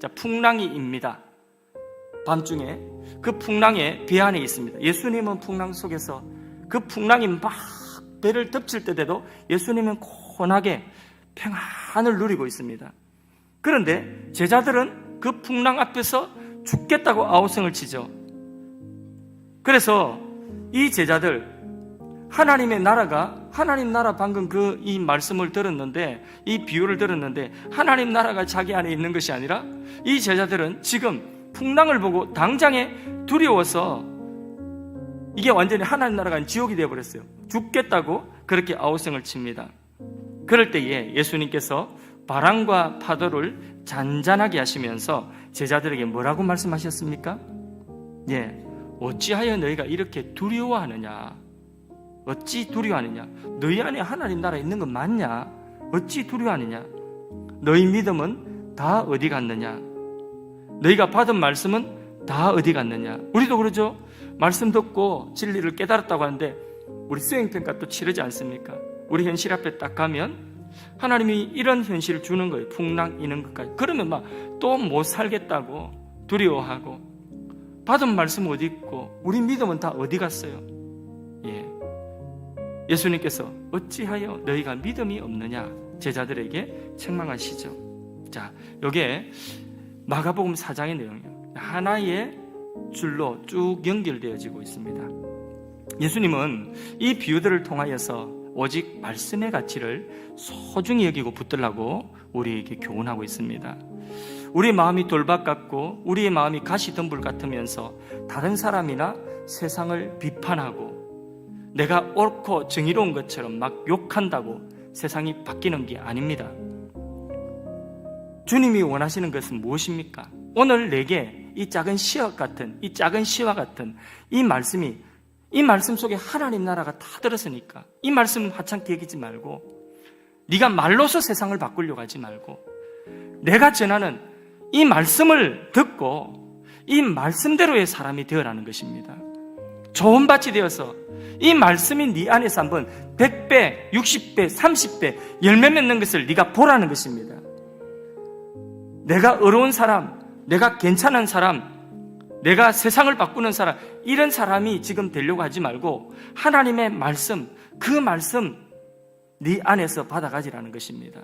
자, 풍랑이입니다. 밤중에 그 풍랑에 배 안에 있습니다. 예수님은 풍랑 속에서 그 풍랑이 막 배를 덮칠 때에도 예수님은 고운하게 평안을 누리고 있습니다. 그런데 제자들은 그 풍랑 앞에서 죽겠다고 아우성을 치죠. 그래서 이 제자들 하나님의 나라가 하나님 나라 방금 그 이 말씀을 들었는데 이 비유를 들었는데 하나님 나라가 자기 안에 있는 것이 아니라 이 제자들은 지금 풍랑을 보고 당장에 두려워서 이게 완전히 하나님 나라가 지옥이 되어 버렸어요. 죽겠다고 그렇게 아우성을 칩니다. 그럴 때에 예수님께서 바람과 파도를 잔잔하게 하시면서 제자들에게 뭐라고 말씀하셨습니까? 예. 어찌하여 너희가 이렇게 두려워하느냐? 어찌 두려워하느냐? 너희 안에 하나님 나라 있는 건 맞냐? 어찌 두려워하느냐? 너희 믿음은 다 어디 갔느냐? 너희가 받은 말씀은 다 어디 갔느냐? 우리도 그러죠? 말씀 듣고 진리를 깨달았다고 하는데 우리 수행평가 또 치르지 않습니까? 우리 현실 앞에 딱 가면 하나님이 이런 현실을 주는 거예요. 풍랑 이는 것까지. 그러면 막 또 못 살겠다고 두려워하고 받은 말씀 어디 있고 우리 믿음은 다 어디 갔어요? 예. 예수님께서 어찌하여 너희가 믿음이 없느냐 제자들에게 책망하시죠. 자, 요게 마가복음 4장의 내용이에요. 하나의 줄로 쭉 연결되어지고 있습니다. 예수님은 이 비유들을 통하여서 오직 말씀의 가치를 소중히 여기고 붙들라고 우리에게 교훈하고 있습니다. 우리 마음이 돌박 같고 우리의 마음이 가시덤불 같으면서 다른 사람이나 세상을 비판하고 내가 옳고 정의로운 것처럼 막 욕한다고 세상이 바뀌는 게 아닙니다. 주님이 원하시는 것은 무엇입니까? 오늘 내게 이 작은 시와 같은 이 작은 시와 같은 이 말씀이 이 말씀 속에 하나님 나라가 다 들었으니까 이 말씀 하찮게 여기지 말고 네가 말로서 세상을 바꾸려고 하지 말고 내가 전하는 이 말씀을 듣고 이 말씀대로의 사람이 되어라는 것입니다. 좋은 밭이 되어서 이 말씀이 네 안에서 한번 100배, 60배, 30배 열매 맺는 것을 네가 보라는 것입니다. 내가 어려운 사람, 내가 괜찮은 사람, 내가 세상을 바꾸는 사람, 이런 사람이 지금 되려고 하지 말고 하나님의 말씀, 그 말씀 네 안에서 받아가지라는 것입니다.